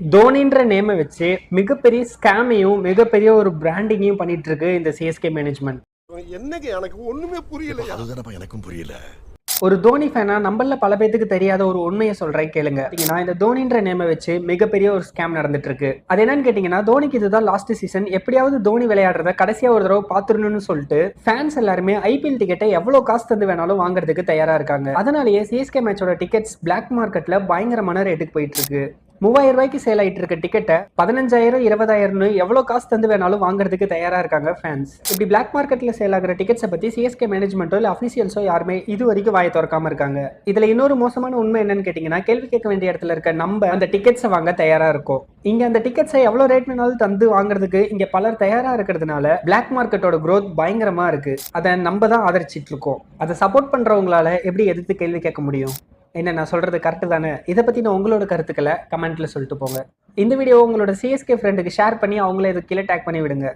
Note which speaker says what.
Speaker 1: தோனின்ற நேமை வச்சு மிகப்பெரிய ஸ்கேமையும் மிகப்பெரிய ஒரு பிராண்டிங்கையும் பண்ணிட்டு இருக்கு இந்த சிஎஸ்கே மேனேஜ்மெண்ட்
Speaker 2: என்னங்க எனக்கு ஒண்ணுமே புரியல
Speaker 3: அதுதானப்பா எனக்கும் புரியல.
Speaker 1: ஒரு தோனி ஃபேனா நம்மள பல பேத்துக்கு தெரியாத ஒரு உண்மையை சொல்றேன் கேளுங்க. பாத்தீங்கன்னா இந்த தோனின்ற நேமை வச்சு மிகப்பெரிய ஒரு ஸ்கேம் நடந்துட்டு இருக்கு அது என்னன்னு கேட்டீங்கன்னா தோனிக்கு இதுதான் லாஸ்ட் சீசன் எப்படியாவது தோனி விளையாடுறத கடைசியா ஒரு தடவை பாத்துருணும்னு சொல்லிட்டு ஃபேன்ஸ் எல்லாருமே ஐபிஎல் டிக்கெட்டை எவ்வளவு காசு தந்து வேணாலும் வாங்குறதுக்கு தயாரா இருக்காங்க. அதனாலேயே சிஎஸ்கே மேட்சோட டிக்கெட்ஸ் பிளாக் மார்க்கெட்ல பயங்கரமான ரேட்டுக்கு போயிட்டு இருக்கு மூவாயிரம் ரூபாய்க்கு சேல் ஆயிட்டு இருக்க டிக்கெட்டை பதினஞ்சாயிரம் இருபதாயிரம்னு எவ்வளோ காசு தந்து வேணாலும் வாங்குறதுக்கு தயாராக இருக்காங்க ஃபேன்ஸ் இப்படி பிளாக் மார்க்கெட்டில் சேல் ஆகிற டிக்கெட்ஸை பற்றி சிஎஸ்கே மேனேஜ்மெண்ட்டோ இல்லை அஃபீஷியல்ஸோ யாருமே இது வரைக்கும் வாயை திறக்காம இருக்காங்க. இதில் இன்னொரு மோசமான உண்மை என்னன்னு கேட்டிங்கன்னா கேள்வி கேட்க வேண்டிய இடத்துல இருக்க நம்ம அந்த டிக்கெட்ஸை வாங்க தயாராக இருக்கும். இங்கே அந்த டிக்கெட்ஸை எவ்வளோ ரேட் வேணாலும் தந்து வாங்குறதுக்கு இங்கே பலர் தயாராக இருக்கிறதுனால பிளாக் மார்க்கெட்டோட க்ரோத் பயங்கரமாக இருக்குது அதை நம்ம தான் ஆதரிச்சிட்டு இருக்கோம். அதை சப்போர்ட் பண்ணுறவங்களால எப்படி எதிர்த்து கேள்வி கேட்க முடியும்? என்ன நான் சொல்கிறது கரெக்டு தானே? இதை பற்றின உங்களோட கருத்துக்களை கமெண்ட்டில் சொல்லிட்டு போங்க. இந்த வீடியோ உங்களோட சிஎஸ்கே ஃப்ரெண்டுக்கு ஷேர் பண்ணி அவங்கள இது கீழே டேக் பண்ணி விடுங்க